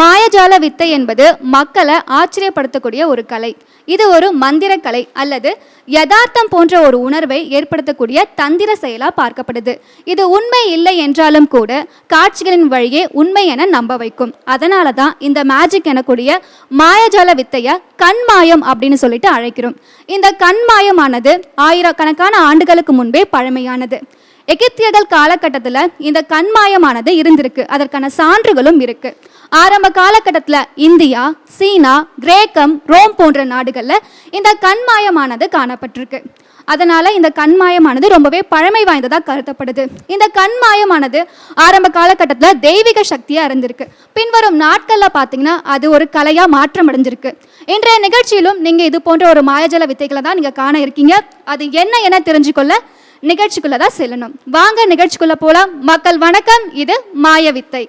மாயஜால வித்தை என்பது மக்களை ஆச்சரியப்படுத்தக்கூடிய ஒரு கலை. இது ஒரு மந்திர கலை அல்லது யதார்த்தம் போன்ற ஒரு உணர்வை ஏற்படுத்தக்கூடிய தந்திர செயலாக பார்க்கப்படுது. இது உண்மை இல்லை என்றாலும் கூட காட்சிகளின் வழியே உண்மை என நம்ப வைக்கும். அதனால தான் இந்த மேஜிக் எனக்கூடிய மாயஜால வித்தையை கண்மாயம் அப்படின்னு சொல்லிட்டு அழைக்கிறோம். இந்த கண்மாயமானது ஆயிரக்கணக்கான ஆண்டுகளுக்கு முன்பே பழமையானது. எகிப்தியர்கள் காலகட்டத்தில் இந்த கண்மாயமானது இருந்திருக்கு. அதற்கான சான்றுகளும் இருக்கு. ஆரம்ப காலகட்டத்தில் இந்தியா சீனா கிரேக்கம் ரோம் போன்ற நாடுகளில் இந்த கண்மாயமானது காணப்பட்டிருக்கு. அதனால இந்த கண்மாயமானது ரொம்பவே பழமை வாய்ந்ததாக கருதப்படுது. இந்த கண்மாயமானது ஆரம்ப காலகட்டத்தில் தெய்வீக சக்தியாக இருந்திருக்கு. பின்வரும் நாட்களில் பார்த்தீங்கன்னா அது ஒரு கலையாக மாற்றம் அடைஞ்சிருக்கு இன்றைய நிகழ்ச்சியிலும் நீங்கள் இது போன்ற ஒரு மாயஜல வித்தைகளை தான் நீங்கள் காண இருக்கீங்க. அது என்ன என தெரிஞ்சுக்கொள்ள நிகழ்ச்சிக்குள்ள தான் செல்லணும். வாங்க நிகழ்ச்சிக்குள்ள போலாம். மக்கள் வணக்கம். இது மாயவித்தை.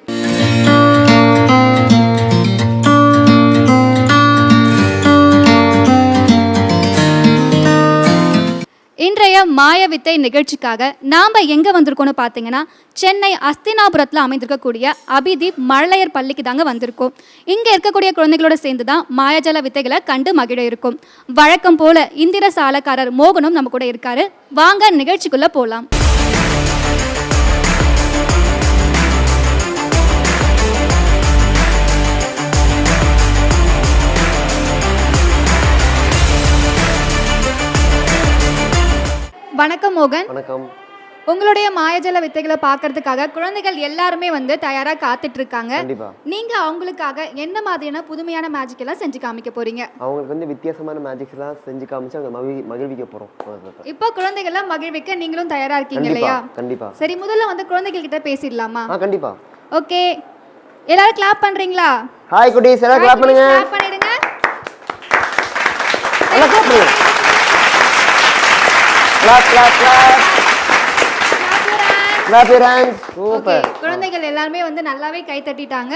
இன்றைய மாய வித்தை நிகழ்ச்சிக்காக நாம் எங்கே வந்திருக்கோம்னு பார்த்தீங்கன்னா சென்னை அஸ்தினாபுரத்தில் அமைந்திருக்கக்கூடிய அபிதீப் மழலையர் பள்ளிக்கு தாங்க வந்திருக்கோம். இங்கே இருக்கக்கூடிய குழந்தைகளோட சேர்ந்து தான் மாயாஜல வித்தைகளை கண்டு மகிழ இருக்கும். வழக்கம் போல இந்திர சாலக்காரர் மோகனும் நம்ம கூட இருக்காரு. வாங்க நிகழ்ச்சிக்குள்ளே போகலாம் வணக்கம் மோகன். வணக்கம். உங்களுடைய மாயஜல வித்தைகளை பார்க்கறதுக்காக குழந்தைகள் எல்லாருமே வந்து தயாரா காத்துட்டு இருக்காங்க கண்டிப்பா. நீங்க அவங்களுக்காக என்ன மாதிரியான புதுமையான மேஜிக் எல்லாம் செஞ்சு காமிக்க போறீங்க? அவங்களுக்கு வந்து வித்தியாசமான மேஜிக்ஸ் எல்லாம் செஞ்சு காமிச்சு அவங்க மகிழ் மகிழ்விக்க போறோம். இப்போ குழந்தைகள்லாம் மகிழ்விக்க நீங்களும் தயாரா இருக்கீங்க கண்டிப்பா இல்லையா? கண்டிப்பா சரி முதல்ல வந்து குழந்தைகள் கிட்ட பேசிடலாமா? ஆ கண்டிப்பா. ஓகே. எல்லாரும் கிளாப் பண்றீங்களா? ஹாய் குட்டீஸ். எல்லாம் கிளாப் பண்ணுங்க. கிளாப் பண்ணிடுங்க. எல்லாம் பண்ணுங்க. கிளாப் கிளாப் கிளாப் குழந்தைகள் எல்லாருமே வந்து நல்லாவே கை தட்டிட்டாங்க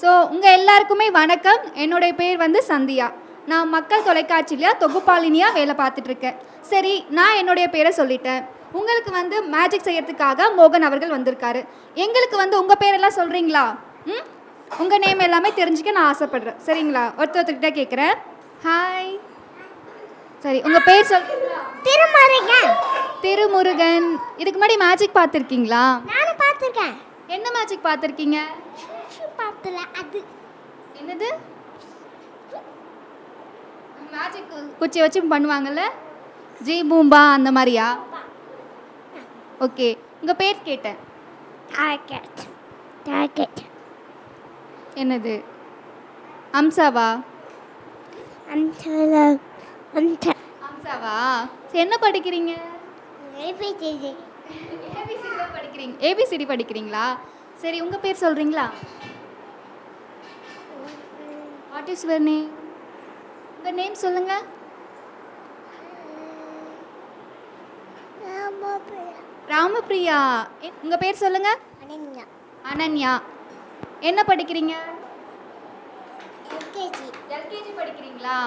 ஸோ உங்க எல்லாருக்குமே வணக்கம். என்னுடைய பேர் வந்து சந்தியா. நான் மக்கள் தொலைக்காட்சியில தொகுப்பாளினியா வேலை பார்த்துட்டு இருக்கேன் சரி நான் என்னுடைய பேரை சொல்லிட்டேன். உங்களுக்கு வந்து மேஜிக் செய்யறதுக்காக மோகன் அவர்கள் வந்திருக்காரு. எங்களுக்கு வந்து உங்க பேரெல்லாம் சொல்றீங்களா? ம்? உங்க நேம் எல்லாமே தெரிஞ்சுக்க நான் ஆசைப்படுறேன். சரிங்களா? ஒருத்தர் ஒருத்தர்கிட்ட கேட்குறேன் ஹாய் சரி உங்க பேர் சொல்றீங்களா திருமருகன். திருமுருகன். இதுக்கு முன்னாடி மேஜிக் பார்த்துருக்கீங்களா? நானும் பார்த்துருக்கேன். என்ன மேஜிக் பார்த்துருக்கீங்க? பார்த்தல அது. என்னது? மேஜிக் குச்சி வச்சு பண்ணுவாங்கல்ல? ஜி பூம்பா அந்த மாதிரியா? ஓகே உங்கள் பேர் கேட்டேன். டார்கெட் டார்கெட் என்னது? அம்சாவா? அந்த அந்த அம்சாவா? என்ன படிக்கிறீங்க? ஏபிசிடி ஏபிசிடி படிக்கிறீங்க. ஏபிசிடி படிக்கிறீங்களா? சரி உங்கள் பேர் சொல்கிறீங்களா வாட் இஸ் யுவர் நேம் உங்கள் நேம் சொல்லுங்கள் ராமபிரியா. உங்கள் பேர் சொல்லுங்கள் அனன்யா. அனன்யா. என்ன படிக்கிறீங்க? எல்கேஜி. எல்கேஜி படிக்கிறீங்களா?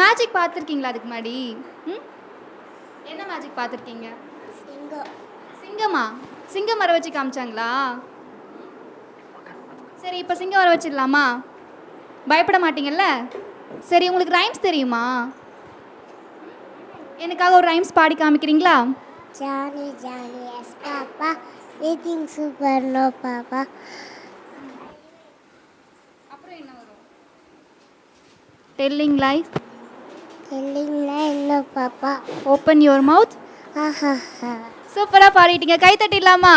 மேஜிக் பார்த்துருக்கீங்களா அதுக்கு முன்னாடி? ம்? என்ன மேஜிக் பார்த்துருக்கீங்க? சிங்கம். சிங்கமா? சிங்கம் வர வச்சு காமிச்சாங்களா? சரி இப்போ சிங்கம் வர வச்சிடலாமா? பயப்பட மாட்டீங்கல்ல? சரி உங்களுக்கு ரைம்ஸ் தெரியுமா? எனக்காக ஒரு ரைம்ஸ் பாடி காமிக்கிறீங்களா? Johnny Johnny yes papa. Waiting super no papa. அப்புறம் என்ன வரும்? டெல்லிங் லைஃப் என்ன பாப்பா? ஓப்பன் யுவர் மவுத் ஆஹா. சூப்பரா பாடிட்டீங்க. கை தட்டிடலாமா?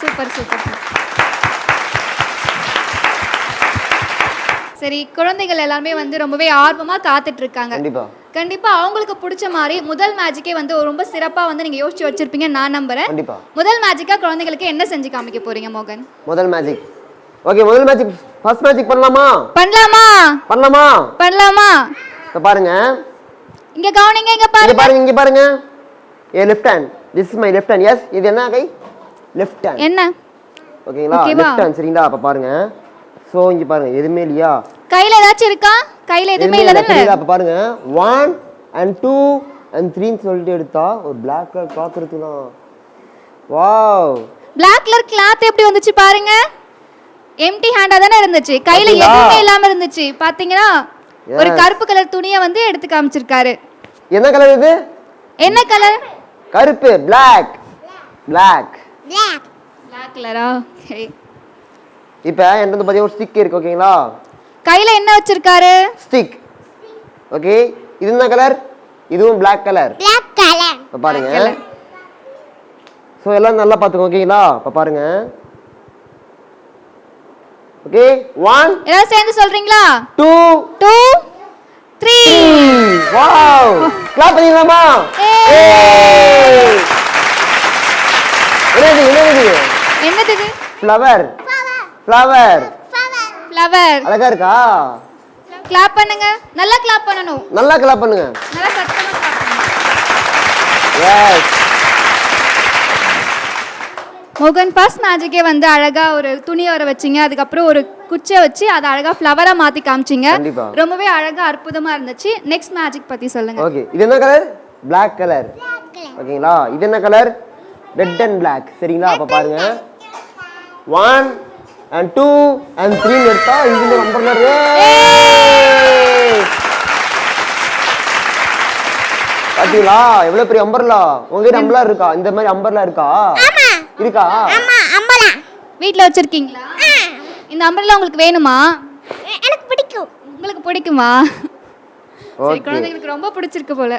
சூப்பர் சூப்பர் சரி குழந்தைகள் எல்லாருமே வந்து ரொம்பவே ஆர்வமா காத்துட்டு இருக்காங்க கண்டிப்பா. கண்டிப்பா அவங்களுக்கு பிடிச்ச மாதிரி முதல் மேஜிக்கே வந்து ரொம்ப சிறப்பா வந்து நீங்க யோசிச்சு வச்சிருப்பீங்க நான் நம்புறேன். கண்டிப்பா. முதல் மேஜிக்கா குழந்தைகளுக்கு என்ன செஞ்சு காமிக்க போறீங்க மோகன்? முதல் மேஜிக் ஓகே முதல் மேஜிக் ஃபர்ஸ்ட் மேஜிக் பண்ணலாமா? பண்ணலாமா? பண்ணலாமா? பண்ணலாமா? இப்ப பாருங்க. இங்க கவனிங்க இங்க இங்க பாருங்க. பாருங்க இங்க பாருங்க. A left hand this is my left hand yes இது என்ன கை? லெஃப்ட் ஹேண்ட் என்ன? ஓகேங்களா? லெஃப்ட் ஹேண்ட் சரிங்களா? அப்ப பாருங்க. சோ இங்க பாருங்க எதுவுமே இல்லையா? கையில ஏதாச்சும் இருக்கா? கையில எதுவுமே இல்ல தானே அப்ப பாருங்க. ஒன் அண்ட் டூ அண்ட் த்ரீன்னு சொல்லிட்டு எடுத்தா ஒரு பிளாக் கலர் கிளாத் இருக்குதான் வாவ் பிளாக் கலர் கிளாத் எப்படி வந்துச்சு பாருங்க? எம்டி ஹேண்டா தானே இருந்துச்சு. கையில? எதுவுமே இல்லாம இருந்துச்சு. பாத்தீங்கன்னா ஒரு. கருப்பு கலர் துணியை வந்து எடுத்து காமிச்சிருக்காரு. என்ன கலர் இது? என்ன கலர் கருப்பு பிளாக் பிளாக் Black. பிளாக் கலரா ஓகே இப்போ என்கிட்ட வந்து பார்த்தீங்கன்னா ஒரு ஸ்டிக் இருக்கு ஓகேங்களா கையில என்ன வச்சிருக்காரு? ஸ்டிக் ஓகே இது என்ன கலர் இதுவும் Black கலர் Black color. இப்போ பாருங்க. ஸோ எல்லாம் நல்லா பார்த்துக்கோ ஓகேங்களா இப்போ பாருங்க. ஓகே ஒன் எல்லாரும் சேர்ந்து சொல்றீங்களா? Two two three wow clap பண்ணிடலாமா. என்னது என்னது? என்னது ஃப்ளவர் ஃப்ளவர் ஃப்ளவர் அழகா இருக்கா? கிளாப் பண்ணுங்க. நல்லா கிளாப் பண்ணணும். நல்லா கிளாப் பண்ணுங்க. நல்லா சத்தமா clap பண்ணணும். எஸ் மோகன் பாஸ் மேஜிக்கே வந்து அழகா ஒரு துணியை வர வச்சீங்க. அதுக்கப்புறம் ஒரு குச்சியை வச்சு அதை அழகா ஃப்ளவரா மாத்தி காமிச்சீங்க. ரொம்பவே அழகா அற்புதமா இருந்துச்சு. நெக்ஸ்ட் மேஜிக் பத்தி சொல்லுங்க. ஓகே இது என்ன கலர் Black கலர் ஓகேங்களா இது என்ன கலர் ரெட் அண்ட் Black. சரிங்களா? அப்ப பாருங்க. One and two and three எடுத்தா இது நம்பர் பாத்தீங்களா? எவ்வளவு பெரிய அம்பர்லா? உங்ககிட்ட அம்பர்லா இருக்கா? இந்த மாதிரி அம்பர்லா இருக்கா? இருக்கா? ஆமா அம்பலா. வீட்ல வச்சிருக்கீங்களா? இந்த அம்பர்லா உங்களுக்கு வேணுமா? எனக்கு பிடிக்கும். உங்களுக்கு பிடிக்குமா? சரி குழந்தைங்களுக்கு ரொம்ப பிடிச்சிருக்கு போல.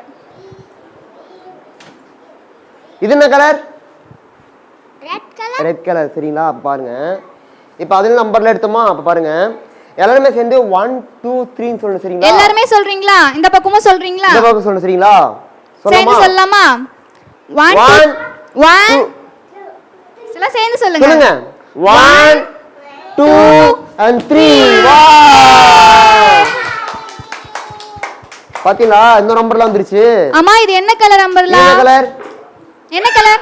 இது என்ன colour red colour red colour சரிங்களா? பாருங்க. இப்போ அதில் நம்பர்ல எடுத்தோமா? அப்ப பாருங்க. எல்லாருமே சேர்ந்து ஒன் டூ த்ரீன்னு சொல்லணும் சரிங்களா? எல்லாருமே சொல்றீங்களா? இந்த பக்கமும் சொல்றீங்களா? இந்த பக்கம் சொல்லணும் சரிங்களா? சேர்ந்து சொல்லலாமா? One one. எல்லாம் சேர்ந்து சொல்லுங்க. ஒன் டூ அண்ட் த்ரீ பாத்தீங்களா? இந்த நம்பர்லாம் வந்துருச்சு. அம்மா இது என்ன கலர் அம்பர்லா என்ன கலர் என்ன கலர்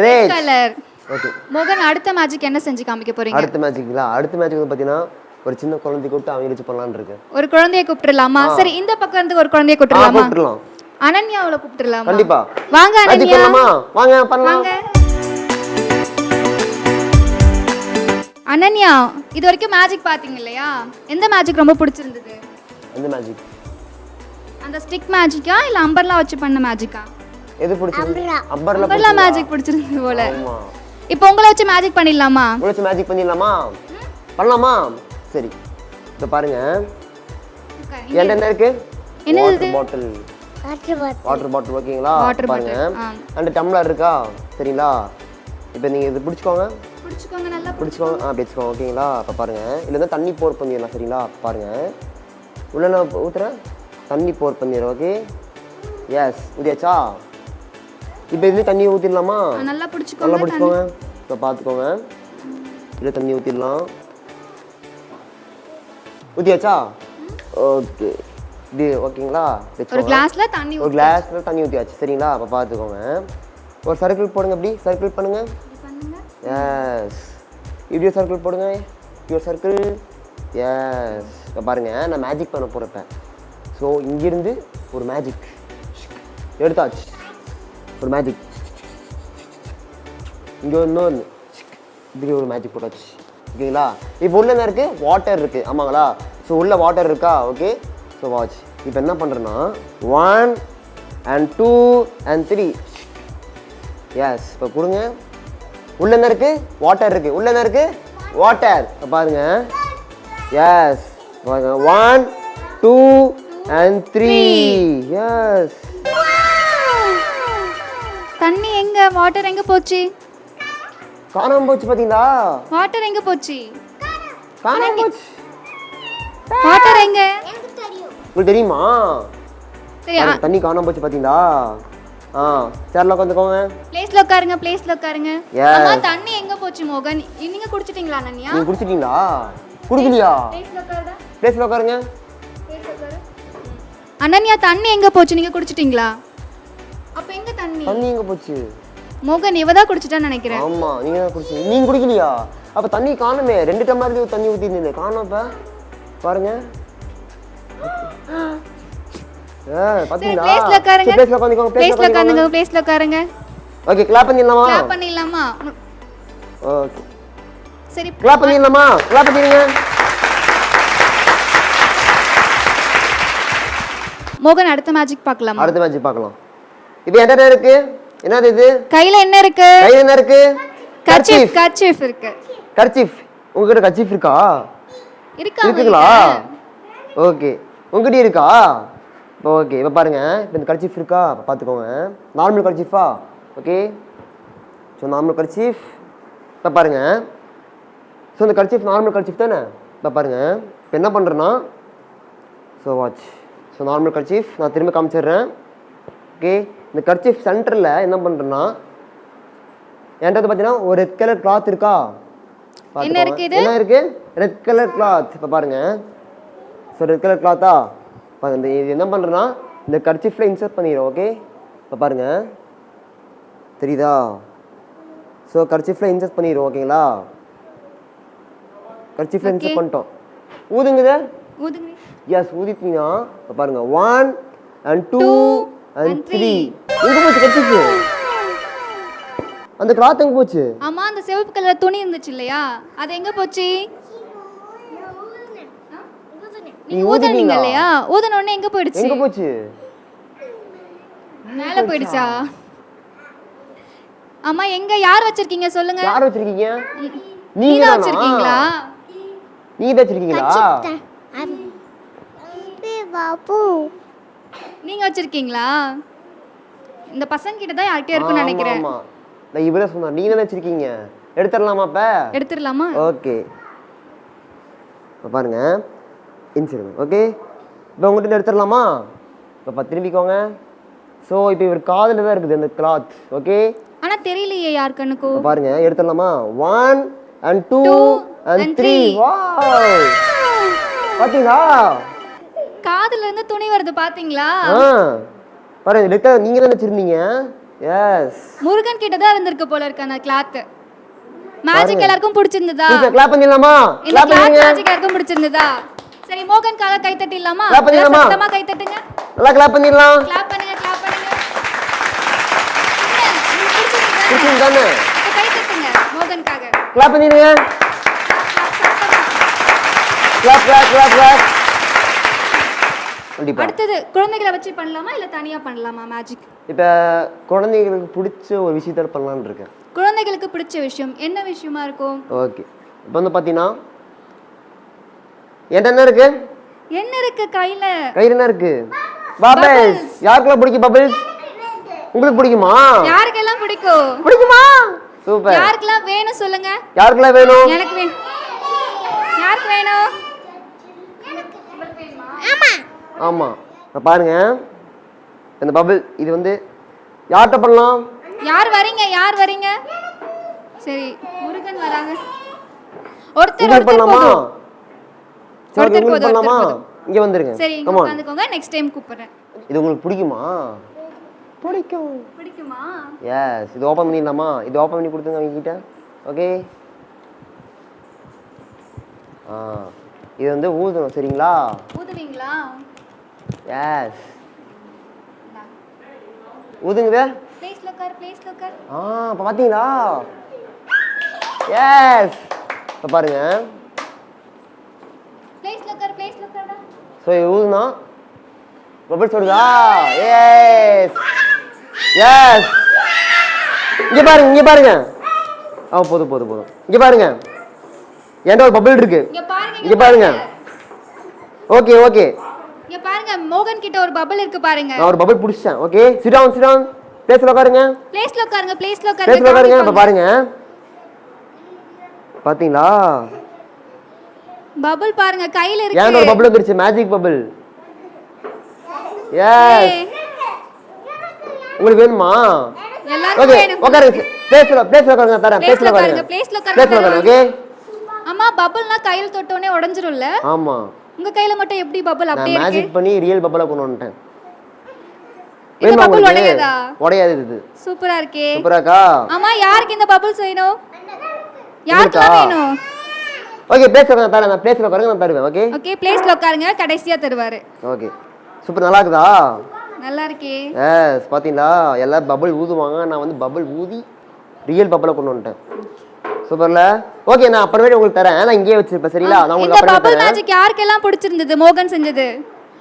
ரெட் கலர் ஓகே மோகன் அடுத்த மேஜிக் என்ன செஞ்சு காமிக்க போறீங்க? அடுத்த மேட்சுக்குங்களா அடுத்த மேட்ச் வந்து பாத்தீங்கன்னா ஒரு சின்ன குழந்தை கூப்பிட்டு அவங்க வச்சு பண்ணலாம்னு இருக்கு. ஒரு குழந்தைய கூப்பிட்டுலாமா சரி இந்த பக்கம் இருந்து ஒரு குழந்தைய கூப்பிட்டுலாமா கூப்பிட்டுலாம் அனன்யாவுல கூப்பிட்டுலாமா கண்டிப்பா. வாங்க அனன்யா. பண்ணலாமா வாங்க பண்ணலாம். வாங்க. அனன்யா இது வரைக்கும் மேஜிக் பாத்தீங்க இல்லையா? எந்த மேஜிக் ரொம்ப பிடிச்சிருந்தது? எந்த மேஜிக் அந்த ஸ்டிக் மேஜிக்கா இல்ல அம்பர்லா வச்சு பண்ண மேஜிக்கா எது. அம்பர்ல அம்பர்லா மேஜிக் பிடிச்சிருந்தது போல. ஆமா. இப்போ உங்களை வச்சு மேஜிக் பண்ணிடலாமா? உழைச்சு மேஜிக் பண்ணிடலாமா? பண்ணலாமா? சரி. இப்போ பாருங்க. என்கிட்ட என்ன இருக்கு? வாட்டர் பாட்டில் வாட்டர் பாட்டில் ஓகேங்களா பாருங்க. அந்த டம்ளர் இருக்கா? சரிங்களா இப்போ நீங்க இது பிடிச்சிக்கோங்க. பிடிச்சுக்கோங்க நல்லா பிடிச்சிக்கோங்க. ஆ பிடிச்சிக்கோங்க ஓகேங்களா இப்போ பாருங்க. இருந்து தண்ணி போர் பண்ணிடலாம் சரிங்களா? பாருங்க. உள்ள நான் ஊத்துறேன். தண்ணி போர் பண்ணிடுறேன் ஓகே எஸ் ஊதியாச்சா இப்போ இதுலேயே தண்ணி ஊற்றிடலாமா நல்லா நல்லா பிடிச்சுக்கோங்க பிடிச்சிக்கோங்க. இப்போ பார்த்துக்கோங்க இதில் தண்ணி ஊற்றிடலாம் ஊற்றியாச்சா ஓகே. இது ஓகேங்களா? ஒரு. கிளாஸ்ல தண்ணி ஒரு கிளாஸ்ல தண்ணி ஊற்றியாச்சு சரிங்களா? அப்போ பார்த்துக்கோங்க ஒரு சர்க்கிள் போடுங்க அப்படி சர்க்கிள் பண்ணுங்க. எஸ் இப்படி ஒரு சர்க்கிள் போடுங்க. இப்படி ஒரு சர்க்கிள் எஸ் இப்போ பாருங்க நான் மேஜிக் பண்ண போகிறப்ப ஸோ இங்கிருந்து ஒரு மேஜிக் எடுத்தாச்சு. ஒரு மேஜிக் இங்கே இன்னொன்று இப்படி ஒரு மேஜிக் போட்டாச்சு. ஓகேங்களா? இப்போ உள்ள என்ன இருக்குது வாட்டர் இருக்குது ஆமாங்களா? ஸோ உள்ள வாட்டர் இருக்கா? ஓகே ஸோ வாட்ச் இப்போ என்ன பண்ணுறேன்னா one and two and three yes இப்போ கொடுங்க. உள்ள என்ன இருக்குது வாட்டர் இருக்குது உள்ள என்ன இருக்குது வாட்டர் பாருங்க. எஸ் பாருங்க. One two and three yes தண்ணி எங்க? வாட்டர் எங்க போச்சு? காணாம போச்சு பாத்தீங்களா? வாட்டர் எங்க போச்சு? காணாம போச்சு. வாட்டர் எங்க? உங்களுக்கு தெரியுமா? தண்ணி காணாம போச்சு பாத்தீங்களா? ஆ சேர்ல உட்காந்துக்கோங்க. பிளேஸ்ல உட்காருங்க பிளேஸ்ல உட்காருங்க. அம்மா தண்ணி எங்க போச்சு மோகன்? நீங்க குடிச்சிட்டீங்களா அனன்யா? நீங்க குடிச்சிட்டீங்களா? குடிக்கலையா? பிளேஸ்ல உட்காருடா. பிளேஸ்ல உட்காருங்க. அனன்யா தண்ணி எங்க போச்சு? நீங்க குடிச்சிட்டீங்களா? அப்ப எங்க தண்ணி? தண்ணி எங்க போச்சு? மோகன் இவ தான் குடிச்சிட்டான்னு நினைக்கிறேன். ஆமா நீங்க தான் குடிச்சீங்க நீங்க குடிக்கலையா? அப்ப தண்ணி காணுமே. ரெண்டு டம்ளர் தண்ணி ஊத்தி இருந்தீங்க காணோம் இப்ப பாருங்க. பாத்தீங்களா? பிளேஸ்ல உட்காருங்க. பிளேஸ்ல உட்காந்துக்கோங்க பிளேஸ்ல பிளேஸ்ல உட்காருங்க பிளேஸ்ல உட்காருங்க. ஓகே கிளாப் பண்ணிடலாமா? கிளாப் பண்ணிடலாமா? ஓகே சரி கிளாப் பண்ணிடலாமா? கிளாப் பண்ணிடுங்க. மோகன் அடுத்த மேஜிக் பார்க்கலாமா? அடுத்த மேட்ச் பார்க்கலாம். இப்போ என்கிட்ட இருக்கு? என்னது இது? கையில என்ன இருக்கு? கையில் என்ன இருக்கு? Kerchief kerchief. இருக்கு. கர்ச்சீஃப். உங்ககிட்ட கர்ச்சீஃப் இருக்கா? இருக்கா இருக்குங்களா? ஓகே. உங்ககிட்ட இருக்கா? இப்போ ஓகே. இப்போ பாருங்க. இப்போ இந்த கர்ச்சீஃப் இருக்கா? பார்த்துக்கோங்க. நார்மல் கர்ச்சீஃபா? ஓகே. So normal kerchief. இப்போ பாருங்க. ஸோ இந்த கர்ச்சீஃப் நார்மல் கர்ச்சீஃப் தானே? இப்போ பாருங்க. இப்போ என்ன பண்ணுறேன்னா so watch so normal kerchief. நான் திரும்ப காமிச்சிடுறேன். ஓகே. இந்த கர்ச்சீஃப் சென்டரில் என்ன பண்ணுறேன்னா என்கிட்ட பார்த்தீங்கன்னா ஒரு ரெட் கலர் கிளாத் இருக்கா? என்ன இருக்கு இது? என்ன இருக்கு? ரெட் கலர் கிளாத் இப்போ பாருங்க. ஸோ ரெட் கலர் கிளாத்தா இந்த இது என்ன பண்ணுறேன்னா இந்த கர்ச்சீஃபில் இன்சர்ட் பண்ணிடுறோம் ஓகே இப்போ பாருங்க. தெரியுதா? ஸோ கர்ச்சீஃபில் இன்சர்ட் பண்ணிடுறோம் ஓகேங்களா கர்ச்சீஃபில் இன்சர்ட் பண்ணிட்டோம். ஊதுங்குதே ஊதுங்க. எஸ் ஊதிட்டீங்கன்னா இப்போ பாருங்க. One and two and three. எங்க போச்சு கட்டிச்சு அந்த கிளாத் எங்க போச்சு? ஆமா அந்த சிவப்பு கலர் துணி இருந்துச்சு இல்லையா? அது எங்க போச்சு? நீங்க ஊதுனீங்க? இல்லையா? ஊதுன உடனே எங்க போயிடுச்சு? எங்க போச்சு? மேல போயிடுச்சா? ஆமா எங்க? யார் வச்சிருக்கீங்க? சொல்லுங்க. யார் வச்சிருக்கீங்க? நீங்க தான் வச்சிருக்கீங்களா? நீங்க தான் வச்சிருக்கீங்களா? அம்பி பாபு. நீங்க வச்சிருக்கீங்களா? இந்த பசங்க கிட்ட தான் யார்கிட்ட இருக்குன்னு நினைக்கிறேன். ஆமா. நான் இவரே சொன்னார். நீங்க தானே வச்சிருக்கீங்க? எடுத்துடலாமா அப்ப? எடுத்துடலாமா? ஓகே. இப்போ பாருங்க. Incident okay. இப்போ உங்கள்கிட்ட எடுத்துடலாமா? இப்போ திரும்பிக்கோங்க. ஸோ இப்போ இவர் காதில் தான் இருக்குது அந்த கிளாத் ஓகே? ஆனா தெரியலையே யார் கண்ணுக்கும் இப்ப பாருங்க. எடுத்துடலாமா? One and two Two and three three. Wow பாத்தீங்களா? காதுல இருந்து துணி வருது பாத்தீங்களா? ஆ. பாருங்க லிட்டர் நீங்க தானே வச்சிருந்தீங்க எஸ் முருகன் கிட்ட தான் இருந்திருக்கு போல இருக்கு அந்த கிளாத் மேஜிக் எல்லாருக்கும் பிடிச்சிருந்ததா? டீச்சர் கிளாப் பண்ணிடலாமா? கிளாப் பண்ணுங்க மேஜிக் எல்லாருக்கும் பிடிச்சிருந்ததா? சரி மோகன்காக கை தட்டிடலாமா? Clap பண்ணிடலாமா? சத்தமா கை தட்டுங்க. நல்லா கிளாப் பண்ணிடலாம். கிளாப் பண்ணுங்க கிளாப் பண்ணுங்க. என்ன, உங்களுக்கு பிடிச்சிருந்ததா? பிடிச்சிருக்கு தானே அப்ப கை தட்டுங்க மோகன்காக கிளாப் பண்ணிடுங்க கிளாப் கிளாப் கிளாப் கிளாப் கண்டிப்பா. அடுத்தது குழந்தைகளை வச்சு பண்ணலாமா இல்ல தனியா பண்ணலாமா மேஜிக் இப்போ குழந்தைங்களுக்கு பிடிச்ச ஒரு விஷயத்த பண்ணலாம்னு இருக்கேன். குழந்தைகளுக்கு பிடிச்ச விஷயம் என்ன விஷயமா இருக்கும்? ஓகே. இப்போ வந்து பார்த்தீங்கன்னா என்கிட்ட என்ன இருக்கு? என்ன இருக்கு கையில? கையில் என்ன இருக்கு? பபிள்ஸ் யாருக்கெல்லாம் பிடிக்கும் பபிள்ஸ் உங்களுக்கு பிடிக்குமா? யாருக்கெல்லாம் பிடிக்கும்? பிடிக்குமா? சூப்பர். யாருக்கெல்லாம் வேணும் சொல்லுங்க. யாருக்கெல்லாம் வேணும்? எனக்கு வேணும்? யாருக்கு வேணும்? ஆமா. இப்போ பாருங்க. இந்த பபிள் இது வந்து யார்கிட்ட பண்ணலாம்? யார் வரீங்க? யார் வரீங்க? சரி முருகன் வராங்க. ஒருத்தர் ஒருத்தர் பண்ணலாமா? போதும். சரி ஒருத்தர் உங்களுக்கு போதும், பண்ணலாமா? ஒருத்தர் போதும். இங்க வந்துருங்க. சரி இங்க கமான் உட்காந்துக்கோங்க. நெக்ஸ்ட் டைம் கூப்பிடுறேன். இது உங்களுக்கு பிடிக்குமா? பிடிக்கும். பிடிக்குமா? எஸ் இது ஓப்பன் பண்ணிடலாமா? இது ஓப்பன் பண்ணி கொடுத்துங்க அவங்க கிட்ட ஓகே ஆ. இது வந்து ஊதணும் சரிங்களா? ஊதுவீங்களா? எஸ் ஊதுங்குதே ப்ளேஸ்ல உட்கார் ப்ளேஸ்ல உட்கார் ஆ இப்போ பார்த்தீங்களா எஸ் இப்போ பாருங்க ப்ளேஸ்ல உட்கார் ப்ளேஸ்ல உட்கார்டா ஸோ இது ஊதுனா பபிள்ஸ் வருதா எஸ் எஸ் இங்கே பாருங்க இங்கே பாருங்க ஆ போதும் போதும் போதும் இங்கே பாருங்க என்கிட்ட ஒரு பபிள் இருக்கு இங்க பாருங்க இங்கே பாருங்க ஓகே ஓகே பாருங்க மோகன் கிட்ட ஒரு பபிள் இருக்கு பாருங்க. நான் ஒரு பபிள் பிடிச்சிட்டேன் ஓகே சிடான் சிடான் பேசல உட்காருங்க. ப்ளேஸ்ல உட்காருங்க ப்ளேஸ்ல பேசல உட்காருங்க இப்போ உட்காருங்க பாருங்க. பார்த்தீங்களா பபிள் பாருங்க கையில ஏன் ஒரு இருக்கு பபிள் வந்துருச்சு மேஜிக் பபிள் எஸ் உங்களுக்கு வேணுமா? ஓகே உட்காருங்க பேசல பேசல உட்காருங்க தரேன் Place ல பேசல உட்காருங்க, உட்காருங்க place ல உட்காருங்க, உட்காருங்க ஓகே அம்மா பபிள்னா கையில தொட்ட உடனே உடைஞ்சிரும்ல? ஆமா. உங்க கையில மட்டும் எப்படி நான் அப்படியே இருக்கு? மேஜிக் பண்ணி ரியல் பபிளா கொண்டு வந்துட்டேன். இந்த உங்களுக்கு உடையாதா? உடையாது இது. சூப்பரா இருக்கே. சூப்பராக்கா அம்மா யாருக்கு இந்த பபிள்ஸ் வேணும்? உங்களுக்கா? வேணும்? ஓகே நான் தரேன் நான் பேசல உட்காருங்க நான் தருவேன் ஓகே ஓகே பிளேஸ்ல உட்காருங்க கடைசியா தருவாரு. ஓகே சூப்பர் நல்லா இருக்குதா? நல்லா இருக்கே. எஸ் பாத்தீங்களா? எல்லாம் பபிள் ஊதுவாங்க. நான் வந்து பபிள் ஊதி ரியல் பபிளை கொண்டு வந்துட்டேன். சூப்பர்ல ஓகே நான் அப்புறமேட்டு உங்களுக்கு தரேன். நான் இங்கேயே வச்சிருப்பேன் சரிங்களா? நான் இந்த உங்களுக்கு அப்புறமே பபிள் தரேன். மேஜிக் யாருக்கெல்லாம் பிடிச்சிருந்தது? மோகன் செஞ்சது.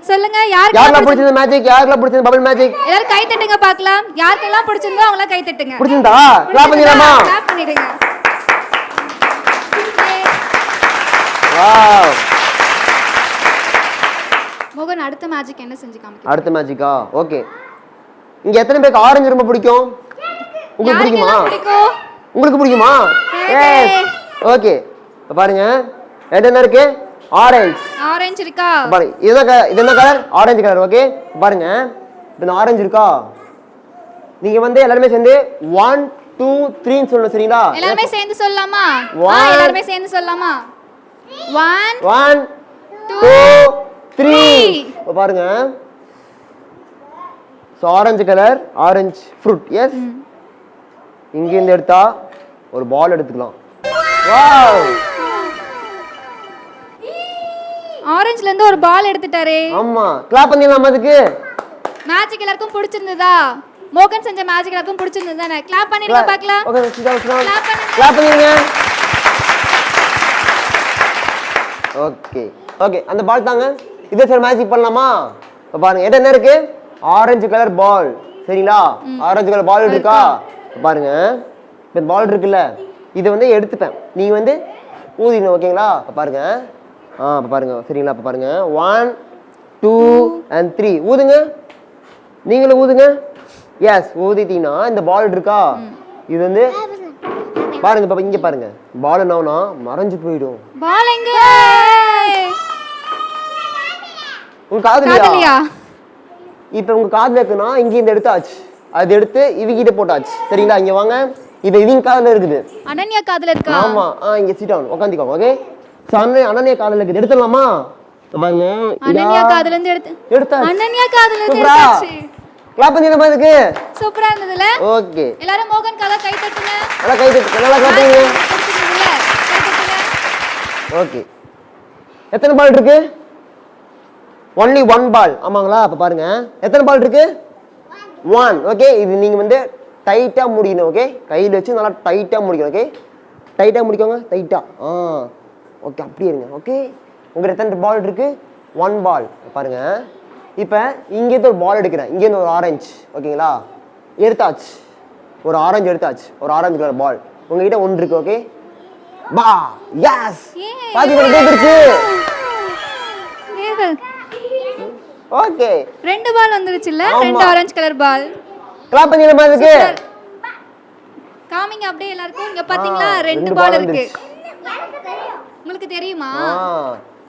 சொல்லுங்க யாருக்கெல்லாம் யாருக்கெல்லாம் பிடிச்சது மேஜிக் யாருக்கெல்லாம் பிடிச்சது பபிள் மேஜிக் எல்லாரும் கை தட்டுங்க பார்க்கலாம். யாருக்கெல்லாம் பிடிச்சிருந்தோ அவங்களாம் கை தட்டுங்க. பிடிச்சிருந்தா? கிளாப் பண்ணிடலாமா? Clap பண்ணிடுங்க. வாவ் மோகன் அடுத்த மேஜிக் என்ன செஞ்சு காமிக்க அடுத்த மேஜிக்கா ஓகே இங்க எத்தனை பேருக்கு ஆரஞ்சு ரொம்ப பிடிக்கும்? உங்களுக்கு பிடிக்குமா? யாருக்கெல்லாம் பிடிக்கும்? உங்களுக்கு பிடிக்குமா. எஸ் ஓகே பாருங்க. என்கிட்ட என்ன இருக்கு? ஆரஞ்சு ஆரஞ்சு இருக்கா? பாருங்க இது என்ன கலர் இது என்ன கலர் ஆரஞ்சு கலர் ஓகே பாருங்க. இப்போ இந்த ஆரஞ்சு இருக்கா? நீங்க வந்து எல்லாருமே சேர்ந்து ஒன் டூ த்ரீன்னு சொல்லணும் சரிங்களா? எல்லாருமே சேர்ந்து சொல்லலாமா. எல்லாருமே சேர்ந்து சொல்லலாமா? One one two three three. பாருங்க. So orange colour orange fruit yes இங்கேருந்து எடுத்தா ஒரு பால் எடுத்துக்கலாம். வாவ் ஆரஞ்சுல இருந்து ஒரு பால் எடுத்துட்டாரே. ஆமா. கிளாப் பண்ணிடலாமா அதுக்கு? மேஜிக் எல்லாருக்கும் பிடிச்சிருந்ததா? மோகன் செஞ்ச மேஜிக் எல்லாருக்கும் பிடிச்சிருந்தது தானே கிளாப் பண்ணிடுங்க பார்க்கலாம். ஓகே பண்ணுங்க. கிளாப் பண்ணிடுங்க. ஓகே ஓகே அந்த பால் தாங்க. இதே சார் மேஜிக் பண்ணலாமா? பாருங்க என்ன இருக்கு? ஆரஞ்சு கலர் பால் சரிங்களா? ஆரஞ்சு கலர் பால் இருக்கா? இப்ப பாருங்க. இப்போ பால் இருக்குல்ல இதை வந்து எடுத்துப்பேன். நீங்க வந்து ஊதிடணும் ஓகேங்களா இப்போ பாருங்க. ஆ இப்போ பாருங்க. சரிங்களா? இப்போ பாருங்க. ஒன் டூ அண்ட் த்ரீ ஊதுங்க. நீங்களும் ஊதுங்க. எஸ் ஊதிட்டீங்கன்னா இந்த பால் இருக்கா? இது வந்து பாருங்க. பாப்பா இங்க பாருங்க. பால் என்னன்னா மறைஞ்சு போயிடும். பால் எங்க? உங்க காதலியா? இப்ப உங்க காதுல இருக்குன்னா இங்க இந்த எடுத்தாச்சு. அது எடுத்து இவங்கிட்ட போட்டாச்சு. சரிங்களா? இங்க வாங்க. இப்ப இவங்க காதுல இருக்குது. அனன்யா காதுல இருக்கா? ஆமா. ஆ இங்க சீட் ஆகணும் உட்காந்துக்கோங்க ஓகே சோ அண்ணன் அண்ணனே காதுல இருக்குது. எடுத்துடலாமா? பாருங்க இதா. அனன்யா காதுல இருந்து எடுத்து எடுத்தாச்சு. அனன்யா காதுல இருந்து எடுத்தாச்சு. கிளாப் பண்ணிடலாமா இதுக்கு. சூப்பரா இருந்ததுல? ஓகே எல்லாரும் மோகன் கால கை தட்டுங்க. நல்லா கை தட்டு நல்லா கிளாப் பண்ணுங்க பிடிச்சிருந்ததுல கை தட்டுங்க. ஓகே எத்தனை பால் இருக்கு? ஒன்லி ஒன் பால் ஆமாங்களா? அப்ப பாருங்க. எத்தனை பால் இருக்கு? ஒன் ஓகே இது நீங்க வந்து டைட்டா முடிக்கணும் ஓகே கையில் வச்சு நல்லா டைட்டா முடிக்கணும் ஓகே டைட்டா முடிக்கோங்க டைட்டா ஆ. ஓகே அப்படியே இருங்க ஓகே உங்கள்கிட்ட எத்தனை பால் இருக்கு. ஒன் பால் பாருங்க. இப்போ இங்கேருந்து ஒரு பால் எடுக்கிறேன். இங்கேருந்து ஒரு ஆரஞ்சு ஓகேங்களா? எடுத்தாச்சு. ஒரு ஆரஞ்சு எடுத்தாச்சு. ஒரு ஆரஞ்சு கலர் பால் உங்ககிட்ட ஒன்று இருக்கு ஓகே பா. பாத்தீங்களா கேட்டுருச்சு. ஏகல். ஓகே. ரெண்டு பால் வந்துருச்சுல்ல? ஆமா. ரெண்டு ஆரஞ்சு கலர் பால் கிளாப் பண்ணிடலாமா இதுக்கு காமிங்க அப்படியே எல்லாருக்கும். இங்க பாத்தீங்களா? ரெண்டு பால் இருக்கு. உங்களுக்கு தெரியுமா?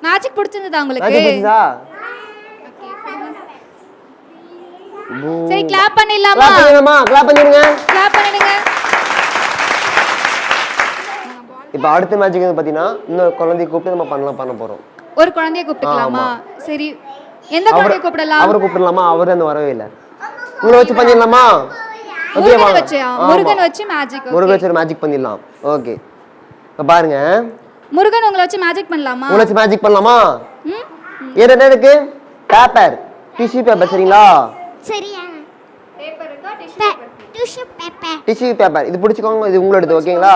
மேஜிக் பிடிச்சிருந்ததா உங்களுக்கு? சரி கிளாப் பண்ணிடலாமா? கிளாப் பண்ணிடுங்க. கிளாப் பண்ணிடுங்க. இப்போ அடுத்த மேட்சுக்கு வந்து பார்த்தீங்கன்னா இன்னொரு குழந்தைய கூப்பிட்டு நம்ம பண்ணலாம் பண்ண போறோம். ஒரு குழந்தைய கூப்பிட்டுக்கலாமா? சரி எந்த குழந்தைய கூப்பிடலாம்? அவரை கூப்பிடலாமா? அவர் அந்த வரவே இல்லை. உங்களை வச்சு பண்ணிடலாமா? முருகன் வச்சு. முருகன் வச்சு மேஜிக் முருகன் வச்சு மேஜிக் பண்ணிடலாம். ஓகே. இப்போ பாருங்க. முருகன் உங்களை வச்சு மேஜிக் பண்ணலாமா? உங்களை வச்சு மேஜிக் பண்ணலாமா? ம்? ஏன் என்ன இருக்கு? பேப்பர் டிஷ்யூ பேப்பர் சரிங்களா? சரியா? டிஷ்யூ பேப்பர் டிஷ்யூ பேப்பர் இது பிடிச்சிக்கோங்க இது உங்களோடது ஓகேங்களா?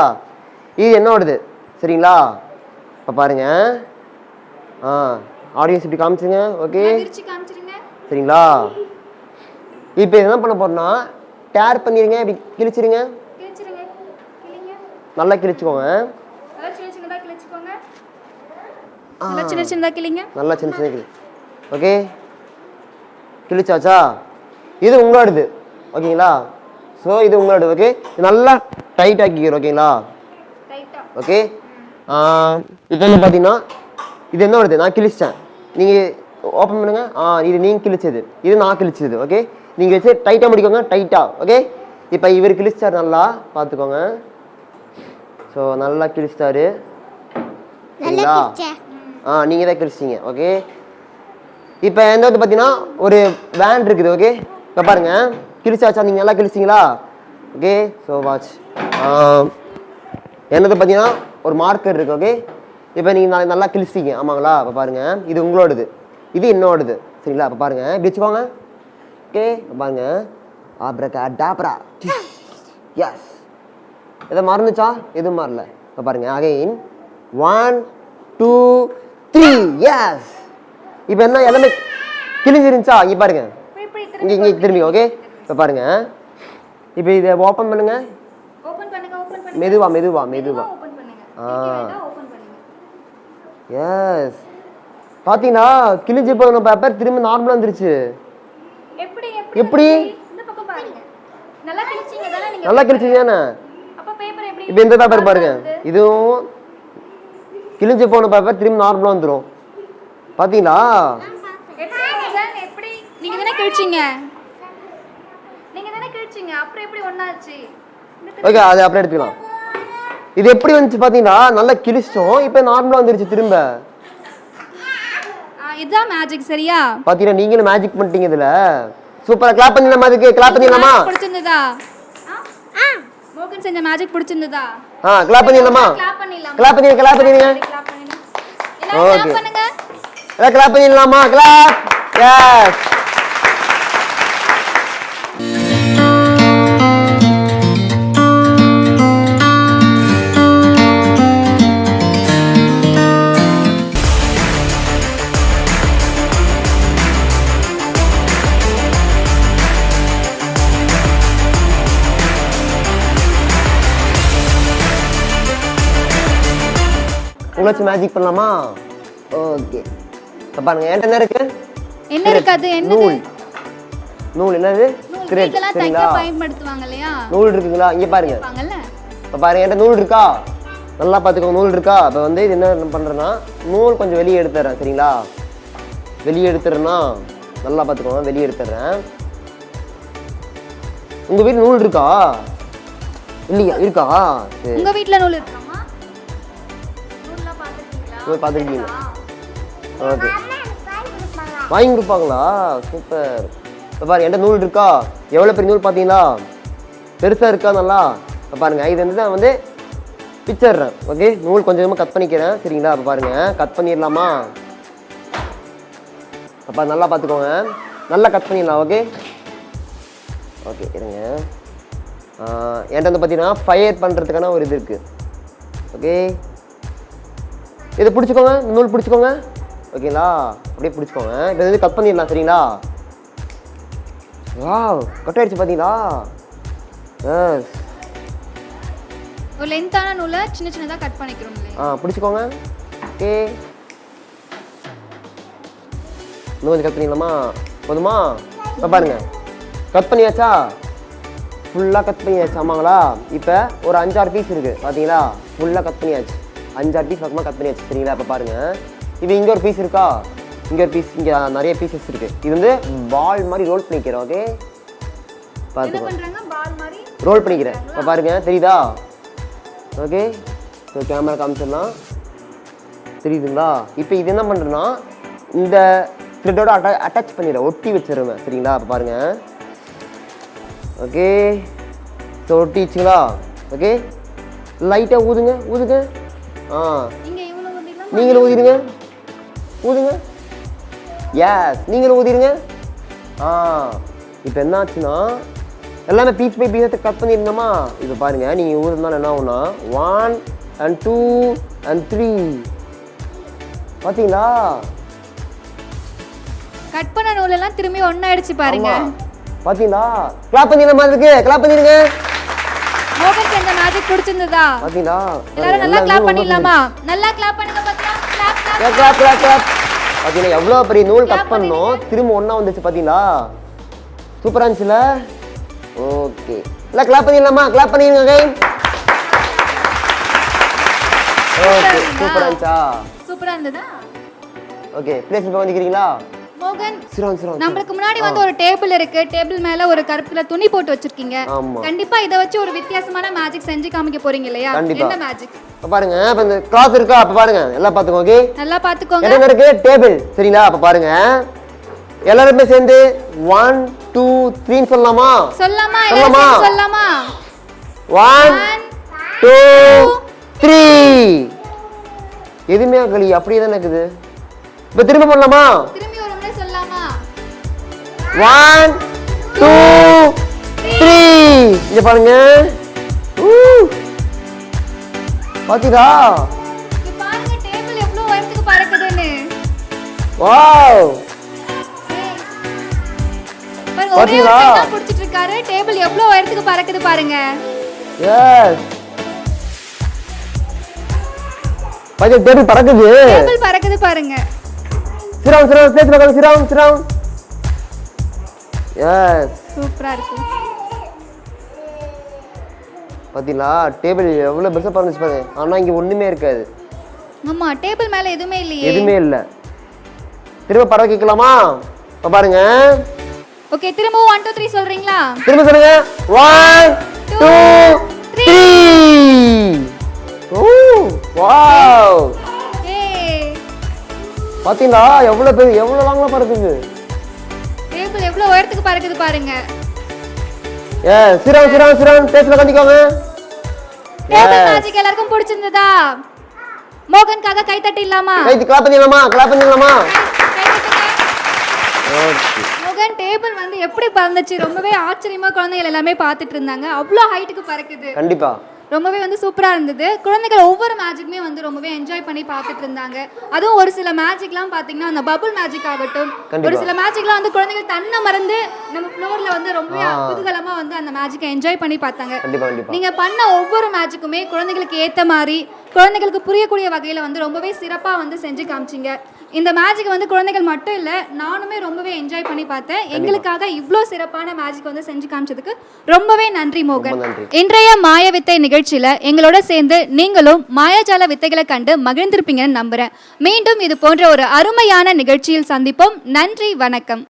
இது என்னோடது சரிங்களா? இப்போ பாருங்க. ஆ. ஆடியன்ஸ் இப்படி காமிச்சுங்க ஓகே காமிச்சிருங்க. சரிங்களா? இப்போ என்ன பண்ண போறோம்னா டேர் பண்ணிருங்க இப்படி கிழிச்சிருங்க. நல்லா கிழிச்சுக்கோங்க. நல்லா சின்ன நல்லா சின்ன கிளி ஓகே கிழிச்சாச்சா? இது உங்களோடது ஓகேங்களா? ஸோ இது உங்களோடது ஓகே நல்லா டைட் ஆக்கிக்கிறோம் ஓகேங்களா? ஓகே இப்போ வந்து பார்த்தீங்கன்னா இது என்ன வருது? நான் கிழிச்சிட்டேன். நீங்கள் ஓப்பன் பண்ணுங்க. ஆ இது நீங்கள் கிழிச்சது. இது நான் கிழிச்சது ஓகே நீங்கள் வச்சு டைட்டாக முடிக்கோங்க டைட்டாக ஓகே இப்போ இவர் கிழிச்சிட்டார் நல்லா பார்த்துக்கோங்க ஸோ நல்லா கிழிச்சிட்டாரு. சரிங்களா? ஆ நீங்கள் தான் கிழிச்சிட்டீங்க ஓகே இப்போ எந்த வந்து பார்த்தீங்கன்னா ஒரு வேன் இருக்குது ஓகே இப்போ பாருங்க. கிழிச்சாச்சா நீங்கள் நல்லா கிழிச்சிங்களா ஓகே ஸோ வாட்ச் என்னது பார்த்தீங்கன்னா ஒரு மார்க்கர் இருக்கு ஓகே இப்போ நீங்கள் நல்லா கிழிச்சிங்க ஆமாங்களா? இப்போ பாருங்க. இது உங்களோடது. இது என்னோடது. சரிங்களா? இப்போ பாருங்க. இப்படி வச்சுக்கோங்க. ஓகே பாருங்க. ஆப்ரகா டாப்ரா எஸ் எதை மறந்துச்சா? எதுவும் மாறல. இப்போ பாருங்க. Again one two three yes இப்போ என்ன? எல்லாமே கிழிஞ்சிருந்துச்சா? இங்கே பாருங்க. இங்கே இங்கே திரும்பி. ஓகே இப்போ பாருங்க. இப்போ இதை ஓப்பன் பண்ணுங்க. ஓபன் பண்ணுங்க ஓபன் பண்ணுங்க. மெதுவா மெதுவா மெதுவா. ஆ. எஸ் பார்த்தீங்களா கிழிஞ்சு போன பேப்பர் திரும்ப நார்மலாக வந்துருச்சு. எப்படி எப்படி இந்த பக்கம் பாருங்க. நல்லா கிழிச்சீங்க தானே நீங்க நல்லா கிழிச்சிங்க தானே? அப்ப பேப்பர் எப்படி? இப்போ இந்த பேப்பர் பாருங்க. இதுவும் கிழிஞ்சு போன பேப்பர் திரும்ப நார்மலாக வந்துடும் பார்த்தீங்களா எப்படி? மோகன்? எப்படி? நீங்க தானே கிழிச்சீங்க. நீங்க தானே கிழிச்சீங்க. அப்புறம் எப்படி ஒண்ணாச்சு? ஓகே அது அப்புறம் எடுத்துக்கலாம். இது எப்படி வந்துச்சு பார்த்தீங்கன்னா நல்லா கிழிச்சோம் இப்போ நார்மலாக வந்துருச்சு. திரும்ப. இதுதான் மேஜிக் சரியா? பார்த்தீங்கன்னா நீங்களும் மேஜிக் பண்ணிட்டீங்க இதில். சூப்பராக கிளாப் பண்ணிடலாமா அதுக்கு கிளாப் பண்ணிடலாமா? பிடிச்சிருந்ததா? மோகன் செஞ்ச மேஜிக் பிடிச்சிருந்ததா? ஆ கிளாப் பண்ணிடலாமா? கிளாப் பண்ணிடலாம்? கிளாப் பண்ணிடுங்க கிளாப் பண்ணிடுங்க. பண்ணுங்க. எல்லாம் கிளாப் பண்ணிடலாமா? கிளாப் எஸ் உங்களாச்சும் மேஜிக் பண்ணலாமா? ஓகே பாருங்க என்கிட்ட என்ன இருக்கு? என்ன இருக்காது என்னது? நூல். என்னது? தைக்க சரிங்களா? பயன்படுத்துவாங்க இல்லையா நூல் இருக்குங்களா? இங்க பாருங்க. இப்போ பாருங்க என்கிட்ட நூல் இருக்கா? நல்லா பார்த்துக்கோங்க நூல் இருக்கா? இப்போ வந்து இது என்ன பண்ணுறேன்னா நூல் கொஞ்சம் வெளியே எடுத்துறேன் சரிங்களா? வெளியே எடுத்துறேன்னா நல்லா பார்த்துக்கோங்க வெளியே எடுத்துறேன் உங்க வீட்டில் நூல் இருக்கா? இல்லையா? இருக்கா? சரி. உங்க வீட்ல நூல் நூல்லாம் நூல் பார்த்துருக்கீங்க. ஓகே. வாங்கி கொடுப்பாங்க. வாங்கி கொடுப்பாங்களா? சூப்பர். இப்போ பாருங்க என்கிட்ட நூல் இருக்கா? எவ்வளோ பெரிய நூல் பார்த்தீங்களா? பெருசாக இருக்கா நல்லா? இப்போ பாருங்க இது வந்து நான் வந்து பிச்சிடுறேன். ஓகே நூல் கொஞ்சம் கொஞ்சமாக கட் பண்ணிக்கிறேன். சரிங்களா? இப்போ பாருங்க கட் பண்ணிடலாமா? அப்போ நல்லா பார்த்துக்கோங்க. நல்லா கட் பண்ணிடலாம் ஓகே? ஓகே இருங்க. என்கிட்ட வந்து பார்த்தீங்கன்னா ஃபயர் பண்ணுறதுக்கான ஒரு இது இருக்குது ஓகே? இதை பிடிச்சிக்கோங்க நூல் பிடிச்சிக்கோங்க. ஓகேங்களா அப்படியே பிடிச்சிக்கோங்க. இப்போ வந்து கட் பண்ணிடலாம் சரிங்களா? வாவ் கட் ஆயிடுச்சு பார்த்தீங்களா எஸ் ஒரு லென்த்தான நூலை சின்ன சின்னதா கட் பண்ணிக்கிறோம் ஆ பிடிச்சிக்கோங்க. ஓகே இன்னும் கொஞ்சம் கட் பண்ணிடலாமா? போதுமா? இப்போ பாருங்க. கட் பண்ணியாச்சா? ஃபுல்லாக கட் பண்ணியாச்சு ஆமாங்களா? இப்போ ஒரு அஞ்சாறு பீஸ் இருக்குது பார்த்தீங்களா ஃபுல்லாக கட் பண்ணியாச்சு. அஞ்சாறு பீஸ் பக்கமாக கட் பண்ணியாச்சு சரிங்களா இப்போ பாருங்க. இப்போ இங்கே ஒரு பீஸ் இருக்கா? இங்கே ஒரு பீஸ் இங்கே நிறைய பீசஸ் இருக்குது இது வந்து பால் மாதிரி ரோல் பண்ணிக்கிறோம் ஓகே பார்த்துக்கோ. ரோல் பண்ணிக்கிறேன். இப்போ பாருங்க தெரியுதா? ஓகே ஸோ கேமரா காமிச்சிடலாம். தெரியுதுங்களா? இப்போ இது என்ன பண்ணுறேன்னா இந்த த்ரெட்டோட அட்டா அட்டாச் பண்ணிடுறேன். ஒட்டி வச்சிருவேன் சரிங்களா? இப்போ பாருங்க. ஓகே ஸோ ஒட்டி வச்சுங்களா? ஓகே லைட்டாக ஊதுங்க ஊதுங்க. ஆ. நீங்களும் ஊதிடுங்க. ஊதுங்க. எஸ் நீங்களும் ஊதிடுங்க. ஆ. இப்போ என்ன ஆச்சுன்னா எல்லாமே பீஸ் பை பீஸை கட் பண்ணியிருந்தோமா இப்போ பாருங்க நீங்கள் ஊதுனால என்ன ஆகும்னா one and two and three பார்த்தீங்களா கட் பண்ண நூல் எல்லாம் திரும்பி ஒண்ணாயிடுச்சு பாருங்க. ஆமா. பார்த்தீங்களா கிளாப் பண்ணிடுற மாதிரி இருக்கு. கிளாப் பண்ணிடுங்க. மேஜிக் பிடிச்சிருந்ததா? பார்த்தீங்களா எல்லாரும் நல்லா கிளாப் பண்ணிடலாமா? நல்லா கிளாப் பண்ணுங்க பாத்தீங்களா? Clap clap clap clap clap பார்த்தீங்களா எவ்வளோ பெரிய நூல் கட் பண்ணோம்? திரும்ப ஒன்றா வந்துச்சு பார்த்தீங்களா சூப்பராக இருந்துச்சுல? ஓகே இல்லை கிளாப் பண்ணிடலாமா? கிளாப் பண்ணிடுங்க ஓகே சூப்பராக இருந்துச்சா? சூப்பரா இருந்ததா? ஓகே பிளேஸ் இப்போ வந்துக்கிறீங்களா? சிரோன் நம்மளுக்கு முன்னாடி வந்து ஒரு டேபிள் இருக்கு. டேபிள் மேல ஒரு கருப்புல துணி போட்டு வச்சிருக்கீங்க. கண்டிப்பா இத வச்சு ஒரு வித்தியாசமான மேஜிக் செஞ்சு காமிக்க போறீங்க இல்லையா. என்ன மேஜிக் பாருங்க இப்போ இந்த கிளாத் இருக்கா? அப்போ பாருங்க. எல்லாம் பார்த்துக்கோ ஓகே நல்லா பாத்துக்கோங்க என்ன இருக்கு டேபிள் சரிங்களா? அப்போ பாருங்க. எல்லாருமே சேர்ந்து ஒன் டூ த்ரீன்னு சொல்லலாமா? சொல்லாமா சொல்லலாமா? எல்லாரும் சேர்ந்து சொல்லாமா ஒன் One, டூ த்ரீ எதுவுமே ஆகலி அப்படியே தான் இருக்குது இப்போ திரும்ப பண்ணலாமா திரும்பி ஒன் டூ த்ரீ இங்க பாருங்க. பாத்தீங்களா? வாவ் பாத்தீங்களா? கை தான் புடிச்சிட்டு இருக்காரு டேபிள் எவ்வளவு உயரத்துக்கு பறக்குது பாருங்க. எஸ் பாத்தீங்க டேபிள் பறக்குது. டேபிள் பறக்குது பாருங்க. சிராம் சிராம் சேர்த்து சிராம் சிராம் எஸ் சூப்பரா இருக்கு. பாத்தீங்களா? டேபிள் எவ்வளவு பெருசா பறந்துச்சு பாருங்க ஆனா இங்க ஒண்ணுமே இருக்காது. ஆமா டேபிள் மேல எதுவுமே இல்லையே. எதுவுமே இல்ல. திரும்ப பறவை கேட்கலாமா? இப்ப பாருங்க. ஓகே திரும்பவும் ஒன் டூ த்ரீ சொல்றீங்களா? திரும்ப சொல்லுங்க. ஒன் டூ த்ரீ ஓ வாவ் ஏ பாத்தீங்களா? எவ்வளவு எவ்வளவு லாங்கா பறக்குது. எவ்வளவு உயரத்துக்கு பறக்குது பாருங்க. ஏ சிரம் சிரம் சிரம் டேஸ்ட்ல கண்டிக்கோங்க. டேபிள் மேஜிக் எல்லாருக்கும் பிடிச்சிருந்ததா? மோகனுக்காக கை தட்டிடலாமா கை கிளாப் பண்ணிடலாமா கிளாப் பண்ணிடலாமா மோகன் டேபிள் வந்து எப்படி பறந்துச்சு? ரொம்பவே ஆச்சரியமா குழந்தைகள் எல்லாமே பார்த்துட்டு இருந்தாங்க. அவ்வளோ ஹைட்டுக்கு பறக்குது. கண்டிப்பா. ரொம்பவே வந்து சூப்பரா இருந்தது. குழந்தைகள் ஒவ்வொரு மேஜிக்குமே வந்து ரொம்பவே என்ஜாய் பண்ணி பார்த்துட்டு இருந்தாங்க. அதுவும் ஒரு சில மேஜிக்லாம் பார்த்தீங்கன்னா அந்த பபுள் மேஜிக் ஆகட்டும் ஒரு. சில மேஜிக்லாம் வந்து குழந்தைகள் தன்னை மறந்து நம்ம ஃப்ளோர்ல வந்து ரொம்பவே குதூகலமா வந்து அந்த மேஜிக்கை என்ஜாய் பண்ணி பார்த்தாங்க. கண்டிப்பா கண்டிப்பா. நீங்க பண்ண ஒவ்வொரு மேட்சுக்குமே குழந்தைகளுக்கு ஏத்த மாதிரி குழந்தைகளுக்கு புரியக்கூடிய வகையில வந்து ரொம்பவே சிறப்பா வந்து செஞ்சு காமிச்சிங்க. இந்த மேஜிக் வந்து குழந்தைகள் மட்டும் இல்ல நானுமே ரொம்பவே என்ஜாய் பண்ணி பார்த்தேன். எங்களுக்காக இவ்வளோ சிறப்பான மேஜிக் வந்து செஞ்சு காமிச்சதுக்கு ரொம்பவே நன்றி மோகன். இன்றைய மாய வித்தை நிகழ்ச்சியில எங்களோட சேர்ந்து நீங்களும் மாயாஜால வித்தைகளை கண்டு மகிழ்ந்திருப்பீங்கன்னு நம்புறேன். மீண்டும் இது போன்ற ஒரு அருமையான நிகழ்ச்சியில் சந்திப்போம். நன்றி வணக்கம்.